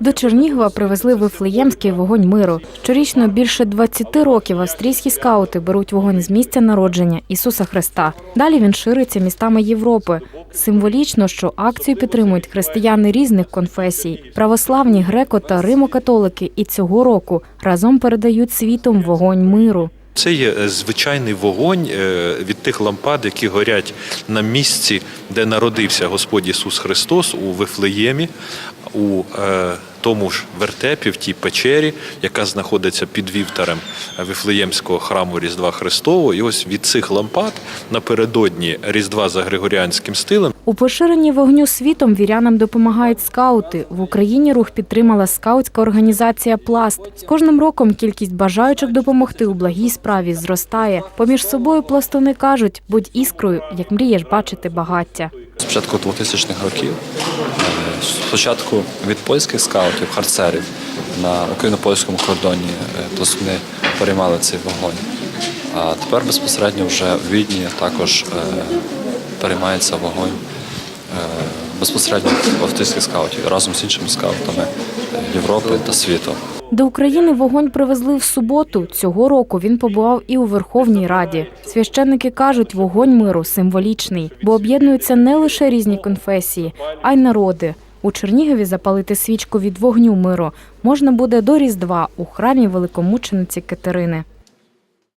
До Чернігова привезли вифлеємський вогонь миру. Щорічно більше 20 років австрійські скаути беруть вогонь з місця народження Ісуса Христа. Далі він шириться містами Європи. Символічно, що акцію підтримують християни різних конфесій. Православні, греко та римокатолики і цього року разом передають світом вогонь миру. Це є е, звичайний вогонь е, від тих лампад, які горять на місці, де народився Господь Ісус Христос у Вифлеємі, у е, тому ж вертепі, в тій печері, яка знаходиться під вівтарем Вифлеємського храму Різдва Христового. І ось від цих лампад напередодні Різдва за Григоріанським стилем У поширенні вогню світом вірянам допомагають скаути. В Україні рух підтримала скаутська організація Пласт. З кожним роком кількість бажаючих допомогти у благій справі зростає. Поміж собою пластуни кажуть, будь іскрою, як мрієш бачити багаття. З початку 2000-х років, е, спочатку від польських скаутів, харцерів на україно-польському кордоні е, пластуни переймали цей вогонь. А тепер безпосередньо вже в Відні також е, переймається вогонь е, безпосередньо австрійських скаутів разом з іншими скаутами Європи та світу. До України вогонь привезли в суботу. Цього року він побував і у Верховній Раді. Священники кажуть, вогонь миру символічний, бо об'єднуються не лише різні конфесії, а й народи. У Чернігові запалити свічку від вогню миру можна буде до Різдва у храмі великомучениці Катерини.